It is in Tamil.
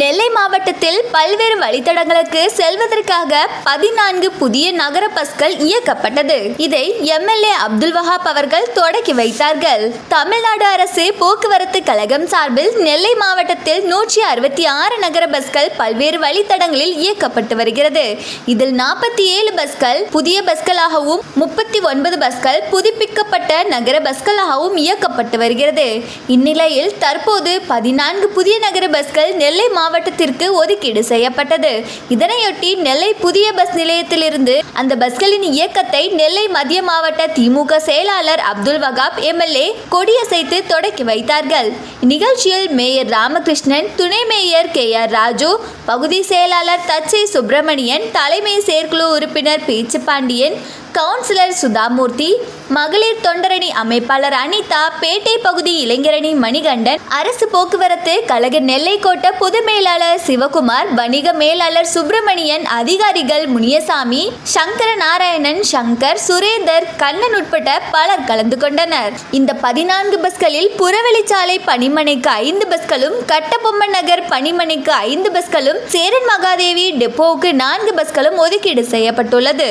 நெல்லை மாவட்டத்தில் பல்வேறு வழித்தடங்களுக்கு செல்வதற்காக பதினான்கு புதிய நகர பஸ்கள் இயக்கப்பட்டது. இதை எம்எல்ஏ அப்துல் வஹாப் அவர்கள் தொடக்கி வைத்தார்கள். தமிழ்நாடு அரசு போக்குவரத்து கழகம் சார்பில் நெல்லை மாவட்டத்தில் நூற்றி அறுபத்தி ஆறு நகர பஸ்கள் பல்வேறு வழித்தடங்களில் இயக்கப்பட்டு வருகிறது. இதில் நாற்பத்தி ஏழு பஸ்கள் புதிய பஸ்களாகவும் முப்பத்தி ஒன்பது பஸ்கள் புதுப்பிக்கப்பட்ட நகர பஸ்களாகவும் இயக்கப்பட்டு வருகிறது. இந்நிலையில் தற்போது பதினான்கு புதிய நகர பஸ்கள் நெல்லை மாவட்டத்திற்கு ஒதுக்கீடு செய்யப்பட்டது. இதனையொட்டி நெல்லை புதிய பஸ் நிலையத்திலிருந்து அந்த பஸ்களின் இயக்கத்தை நெல்லை மத்திய மாவட்ட திமுக செயலாளர் அப்துல் வகாப் எம்எல்ஏ கொடியசைத்து தொடக்கி வைத்தார்கள். நிகழ்ச்சியில் மேயர் ராமகிருஷ்ணன் துணை மேயர் கே ஆர் ராஜு பகுதி செயலாளர் தச்சை சுப்பிரமணியன் தலைமை செயற்குழு உறுப்பினர் பேச்சு பாண்டியன் கவுன்சிலர் சுதாமூர்த்தி மகளிர் தொண்டரணி அமைப்பாளர் அனிதா பேட்டை பகுதி இளைஞரணி மணிகண்டன் அரசு போக்குவரத்து கழக நெல்லைக்கோட்டை பொது மேலாளர் சிவகுமார் வணிக மேலாளர் சுப்பிரமணியன் அதிகாரிகள் முனியசாமி சங்கர நாராயணன் சங்கர் சுரேந்தர் கண்ணன் உட்பட பலர் கலந்து கொண்டனர். இந்த பதினான்கு பஸ்களில் புறவெளிச்சாலை பணிமனைக்கு ஐந்து பஸ்களும் கட்டபொம்மன் நகர் பணிமனைக்கு ஐந்து பஸ்களும் சேரன் மகாதேவி டெப்போவுக்கு நான்கு பஸ்களும் ஒதுக்கீடு செய்யப்பட்டுள்ளது.